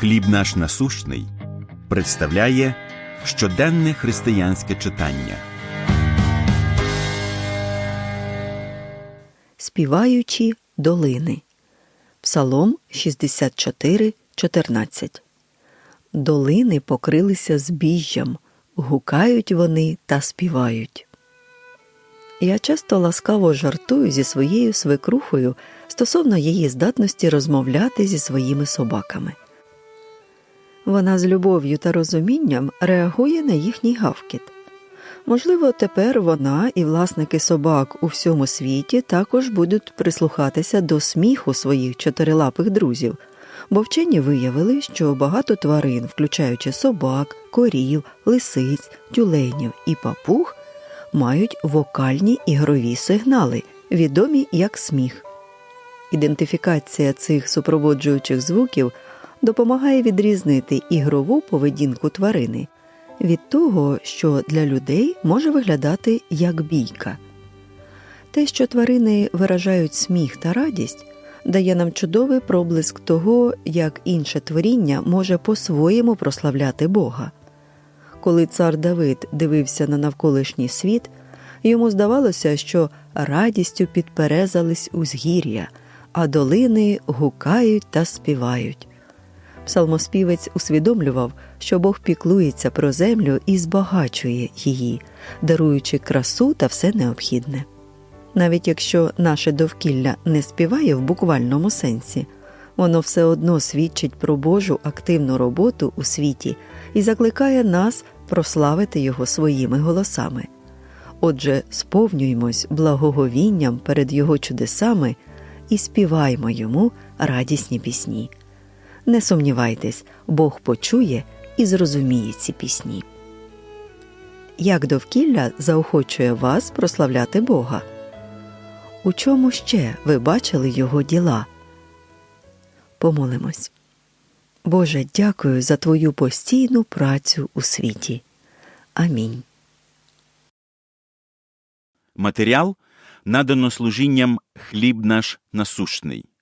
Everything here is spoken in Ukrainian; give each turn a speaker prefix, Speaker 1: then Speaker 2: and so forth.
Speaker 1: Хліб наш насущний представляє щоденне християнське читання.
Speaker 2: Співаючі долини. Псалом 64, 14. Долини покрилися збіжжям, гукають вони та співають. Я часто ласкаво жартую зі своєю свекрухою стосовно її здатності розмовляти зі своїми собаками. Вона з любов'ю та розумінням реагує на їхній гавкіт. Можливо, тепер вона і власники собак у всьому світі також будуть прислухатися до сміху своїх чотирилапих друзів, бо вчені виявили, що багато тварин, включаючи собак, корів, лисиць, тюленів і папуг, мають вокальні ігрові сигнали, відомі як сміх. Ідентифікація цих супроводжуючих звуків допомагає відрізнити ігрову поведінку тварини від того, що для людей може виглядати як бійка. Те, що тварини виражають сміх та радість, дає нам чудовий проблиск того, як інше творіння може по-своєму прославляти Бога. Коли цар Давид дивився на навколишній світ, йому здавалося, що радістю підперезались узгір'я, а долини гукають та співають. Псалмоспівець усвідомлював, що Бог піклується про землю і збагачує її, даруючи красу та все необхідне. Навіть якщо наше довкілля не співає в буквальному сенсі, воно все одно свідчить про Божу активну роботу у світі і закликає нас прославити його своїми голосами. Отже, сповнюємось благоговінням перед Його чудесами і співаємо йому радісні пісні. Не сумнівайтесь, Бог почує і зрозуміє ці пісні. Як довкілля заохочує вас прославляти Бога? У чому ще ви бачили Його діла? Помолимось. Боже, дякую за Твою постійну працю у світі. Амінь.
Speaker 1: Матеріал надано служінням хліб наш насущний